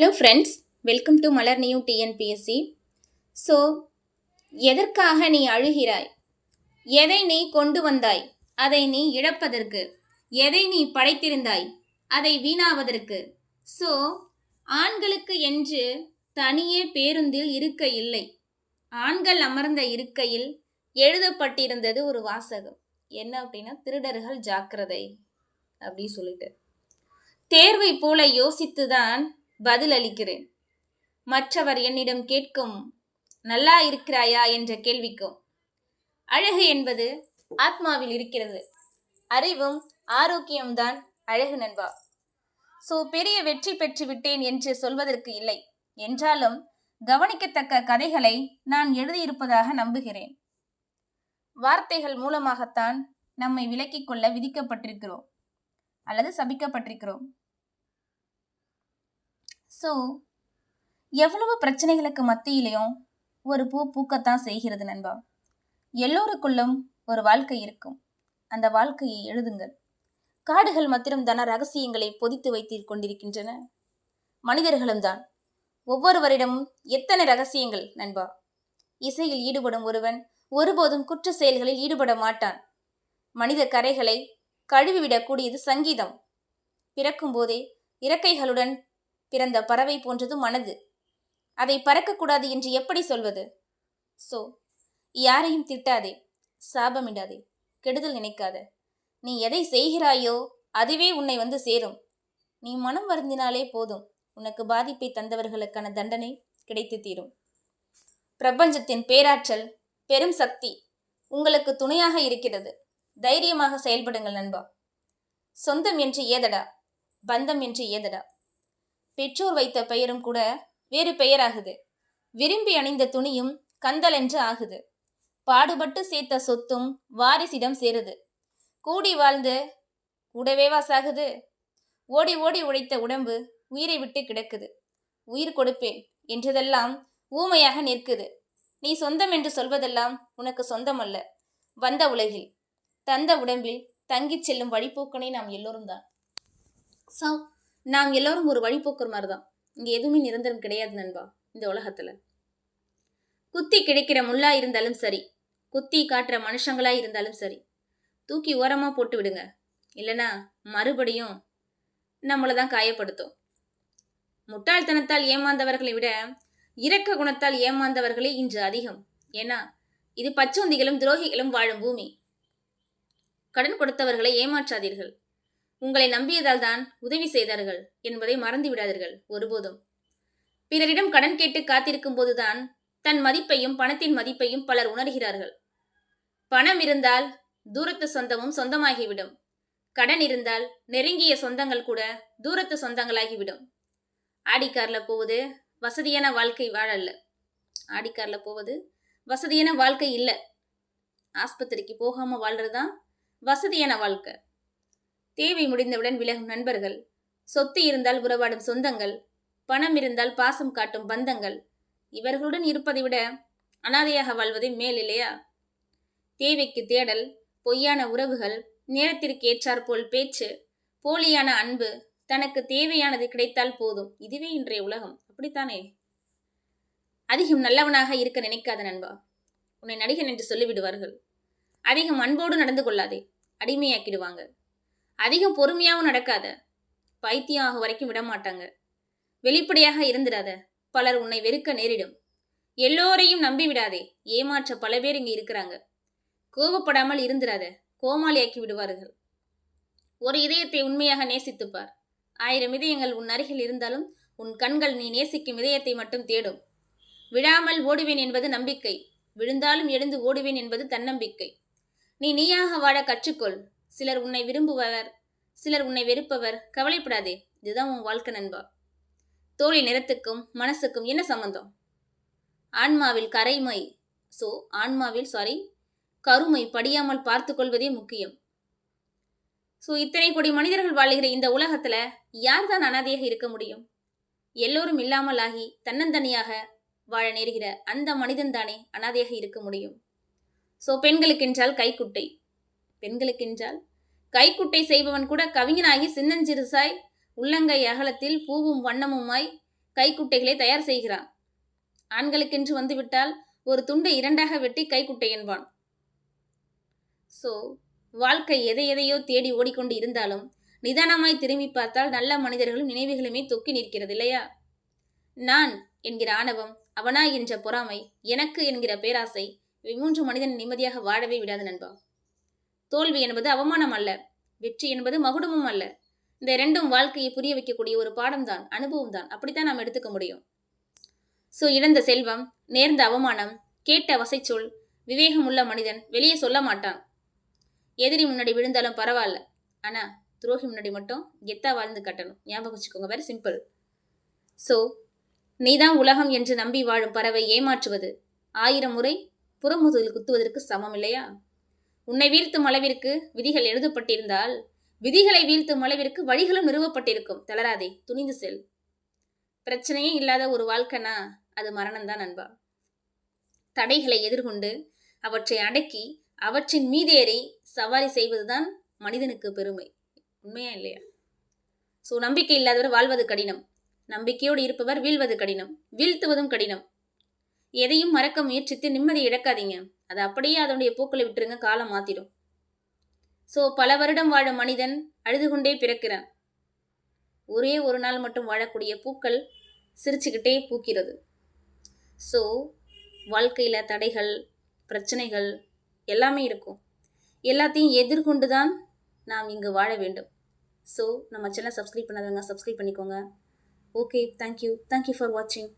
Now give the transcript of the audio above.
Hello friends welcome to Malar new TNPSC so எதற்காக நீ அழுகிறாய்? எதை நீ கொண்டு வந்தாய்? அதை நீ இழப்பதற்கு. எதை நீ படைத்திருந்தாய்? அதை வீணாவதற்கு. ஸோ ஆண்களுக்கு என்று தனியே பேருந்தில் இருக்க இல்லை ஆண்கள் அமர்ந்த இருக்கையில் எழுதப்பட்டிருந்தது ஒரு வாசகம். என்ன அப்படின்னா திருடர்கள் ஜாக்கிரதை அப்படி சொல்லிட்டு. தேர்வை போல யோசித்துதான் பதில் அளிக்கிறேன் மற்றவர் என்னிடம் கேட்கும் நல்லா இருக்கிறாயா? என்ற கேள்விக்கும். அழகு என்பது ஆத்மாவில் இருக்கிறது. அறிவும் ஆரோக்கியம்தான் அழகு நண்பா. ஸோ பெரிய வெற்றி பெற்று விட்டேன் என்று சொல்வதற்கு இல்லை. என்றாலும் கவனிக்கத்தக்க கதைகளை நான் எழுதியிருப்பதாக நம்புகிறேன். வார்த்தைகள் மூலமாகத்தான் நம்மை விலக்கிக் கொள்ள விதிக்கப்பட்டிருக்கிறோம். அல்லது சபிக்கப்பட்டிருக்கிறோம். ஸோ எவ்வளவு பிரச்சனைகளுக்கு மத்தியிலையும் ஒரு பூ பூக்கத்தான் செய்கிறது நண்பா. எல்லோருக்குள்ளும் ஒரு வாழ்க்கை இருக்கும். அந்த வாழ்க்கையை எழுதுங்கள். காடுகள் மாத்திரம் தான ரகசியங்களை பொதித்து வைத்து கொண்டிருக்கின்றன. மனிதர்களும் தான். ஒவ்வொருவரிடமும் எத்தனை ரகசியங்கள் நண்பா? இசையில் ஈடுபடும் ஒருவன் ஒருபோதும் குற்ற செயல்களில் ஈடுபட மாட்டான். மனித கரைகளை கழுவிவிடக்கூடியது சங்கீதம். பிறக்கும் போதே இறக்கைகளுடன் பிறந்த பறவை போன்றது மனது. அதை பறக்கக்கூடாது என்று எப்படி சொல்வது? சோ யாரையும் திட்டாதே சாபமிடாதே கெடுதல் நினைக்காத. நீ எதை செய்கிறாயோ அதுவே உன்னை வந்து சேரும். நீ மனம் வருந்தினாலே போதும். உனக்கு பாதிப்பை தந்தவர்களுக்கான தண்டனை கிடைத்து தீரும். பிரபஞ்சத்தின் பேராற்றல் பெரும் சக்தி உங்களுக்கு துணையாக இருக்கிறது. தைரியமாக செயல்படுங்கள் நண்பா. சொந்தம் என்று ஏதடா பந்தம் என்று ஏதடா. பெற்றோர் வைத்த பெயரும் கூட வேறு பெயராகுது. விரும்பி அணிந்த துணியும் கந்தல் என்று ஆகுது. பாடுபட்டு சேர்த்த சொத்தும் வாரிசிடம் சேருது. கூடி வாழ்ந்து கூடவேவா சாகுது ஓடி ஓடி உழைத்த உடம்பு உயிரை விட்டு கிடக்குது. உயிர் கொடுப்பேன் என்றதெல்லாம் ஊமையாக நிற்குது. நீ சொந்தம் என்று சொல்வதெல்லாம் உனக்கு சொந்தமல்ல. வந்த உலகில் தந்த உடம்பில் தங்கிச் செல்லும் வழிபோக்கனை நாம் எல்லோரும் தான் ஸோ நாம் எல்லோரும் ஒரு வழிபோக்கர் மாதிரி தான் இங்கே எதுவுமே நிரந்தரம் கிடையாது நண்பா இந்த உலகத்தில். குத்தி கிடைக்கிற முள்ளா இருந்தாலும் சரி குத்தி காட்டுற மனுஷங்களா இருந்தாலும் சரி தூக்கி ஓரமாக போட்டு விடுங்க. இல்லைனா மறுபடியும் நம்மளை தான் காயப்படுத்தும். முட்டாள்தனத்தால் ஏமாந்தவர்களை விட இரக்க குணத்தால் ஏமாந்தவர்களே இன்று அதிகம். ஏன்னா இது பச்சோந்திகளும் துரோகிகளும் வாழும் பூமி. கடன் கொடுத்தவர்களை ஏமாற்றாதீர்கள். உங்களை நம்பியதால் தான் உதவி செய்தார்கள் என்பதை மறந்து விடாதீர்கள் ஒருபோதும். பிறரிடம் கடன் கேட்டு காத்திருக்கும் போதுதான் தன் மதிப்பையும் பணத்தின் மதிப்பையும் பலர் உணர்கிறார்கள். பணம் இருந்தால் தூரத்து சொந்தமும் சொந்தமாகிவிடும். கடன் இருந்தால் நெருங்கிய சொந்தங்கள் கூட தூரத்து சொந்தங்களாகிவிடும். ஆடிக்காரில் போவது வசதியான வாழ்க்கை வாழல்ல. ஆடிக்காரில் போவது வசதியான வாழ்க்கை இல்லை. ஆஸ்பத்திரிக்கு போகாமல் வாழ்கிறது தான் வசதியான வாழ்க்கை. தேவை முடிந்தவுடன் விலகும் நண்பர்கள். சொத்து இருந்தால் உறவாடும் சொந்தங்கள். பணம் இருந்தால் பாசம் காட்டும் பந்தங்கள். இவர்களுடன் இருப்பதை விட அனாதையாக வாழ்வதே மேல் இல்லையா? தேவைக்கு தேடல் பொய்யான உறவுகள் நேரத்திற்கு ஏற்றாற்போல் பேச்சு போலியான அன்பு தனக்கு தேவையானது கிடைத்தால் போதும். இதுவே இன்றைய உலகம். அப்படித்தானே? அதிகம் நல்லவனாக இருக்க நினைக்காத நண்பா. உன்னை நடிகன் என்று சொல்லிவிடுவார்கள். அதிகம் அன்போடு நடந்து கொள்ளாதே. அடிமையாக்கிடுவாங்க. அதிகம் பொறுமையாகவும் நடக்காத. பைத்தியம் ஆக வரைக்கும் விட மாட்டாங்க வெளிப்படையாக இருந்துடாத. பலர் உன்னை வெறுக்க நேரிடும். எல்லோரையும் நம்பி விடாதே. ஏமாற்ற பல பேர் இங்கே இருக்கிறாங்க. கோபப்படாமல் இருந்துடாத. கோமாளியாக்கி விடுவார்கள். ஒரு இதயத்தை உண்மையாக நேசித்துப்பார். ஆயிரம் இதயங்கள் உன் அருகில் இருந்தாலும் உன் கண்கள் நீ நேசிக்கும் இதயத்தை மட்டும் தேடும். விழாமல் ஓடுவேன் என்பது நம்பிக்கை. விழுந்தாலும் எழுந்து ஓடுவேன் என்பது தன்னம்பிக்கை. நீ நீயாக வாழ கற்றுக்கொள். சிலர் உன்னை விரும்புபவர் சிலர் உன்னை வெறுப்பவர் கவலைப்படாதே. இதுதான் உன் வாழ்க்கை நண்பா. தோழி நிறத்துக்கும் மனசுக்கும் என்ன சம்பந்தம்? ஆன்மாவில் கரைமை. ஸோ ஆன்மாவில் சாரி கருமை படியாமல் பார்த்து கொள்வதே முக்கியம். ஸோ இத்தனை கோடி மனிதர்கள் வாழ்கிற இந்த உலகத்தில் யார் தான் அனாதையாக இருக்க முடியும்? எல்லோரும் இல்லாமல் ஆகி தன்னந்தனியாக வாழ நேருகிற அந்த மனிதன் தானே அனாதையாக இருக்க முடியும்? ஸோ பெண்களுக்கென்றால் கைக்குட்டை. பெண்களுக்கென்றால் கைக்குட்டை செய்பவன் கூட கவிஞனாகி சின்னஞ்சிறுசாய் உள்ளங்கை அகலத்தில் பூவும் வண்ணமுமாய் கைக்குட்டைகளை தயார் செய்கிறான். ஆண்களுக்கென்று வந்துவிட்டால் ஒரு துண்டை இரண்டாக வெட்டி கைக்குட்டை என்பான். ஸோ வாழ்க்கை எதை எதையோ தேடி ஓடிக்கொண்டு இருந்தாலும் நிதானமாய் திரும்பி பார்த்தால் நல்ல மனிதர்களும் நினைவுகளுமே தொக்கி நிற்கிறது இல்லையா? நான் என்கிற ஆணவம் அவனா என்ற பொறாமை எனக்கு என்கிற பேராசை இவை மூன்று மனிதன் நிம்மதியாக வாழவே விடாது நண்பா. தோல்வி என்பது அவமானம் அல்ல வெற்றி என்பது மகுடமும் அல்ல. இந்த இரண்டும் வாழ்க்கையை புரிய வைக்கக்கூடிய ஒரு பாடம்தான் அனுபவம் தான் அப்படித்தான் நாம் எடுத்துக்க முடியும். ஸோ இழந்த செல்வம் நேர்ந்த அவமானம் கேட்ட வசைச்சொல் விவேகம் உள்ள மனிதன் வெளியே சொல்ல மாட்டான். எதிரி முன்னாடி விழுந்தாலும் பரவாயில்ல. ஆனால் துரோகி முன்னாடி மட்டும் கெத்தா வாழ்ந்து கட்டணும். ஞாபகம் வச்சுக்கோங்க வேறு சிம்பிள் ஸோ நீதான் உலகம் என்று நம்பி வாழும் பறவை ஏமாற்றுவது. ஆயிரம் முறை புறமுதுகில் குத்துவதற்கு சமம் இல்லையா? உன்னை வீழ்த்தும் அளவிற்கு விதிகள் எழுதப்பட்டிருந்தால் விதிகளை வீழ்த்தும் அளவிற்கு வழிகளும் நிறுவப்பட்டிருக்கும். தளராதே துணிந்து செல். பிரச்சனையே இல்லாத ஒரு வாழ்க்கைனா அது மரணம்தான் நண்பா. தடைகளை எதிர்கொண்டு அவற்றை அடக்கி அவற்றின் மீதேறி சவாரி செய்வதுதான் மனிதனுக்கு பெருமை. உண்மையா இல்லையா? ஸோ நம்பிக்கை இல்லாதவர் வாழ்வது கடினம். நம்பிக்கையோடு இருப்பவர் வீழ்வது கடினம். வீழ்த்துவதும் கடினம். எதையும் மறக்க முயற்சித்து நிம்மதி இழக்காதீங்க. அதை அப்படியே அதனுடைய பூக்களை விட்டுருங்க காலம் மாத்திடும். ஸோ பல வருடம் வாழும் மனிதன் அழுது கொண்டே பிறக்கிறான். ஒரே ஒரு நாள் மட்டும் வாழக்கூடிய பூக்கள் சிரிச்சுக்கிட்டே பூக்கிறது. ஸோ வாழ்க்கையில் தடைகள் பிரச்சனைகள் எல்லாமே இருக்கும். எல்லாத்தையும் எதிர்கொண்டு தான் நாம் இங்கு வாழ வேண்டும். ஸோ நம்ம சேனல் சப்ஸ்கிரைப் பண்ணாதவங்க சப்ஸ்கிரைப் பண்ணிக்கோங்க. Okay thank you thank you for வாட்சிங்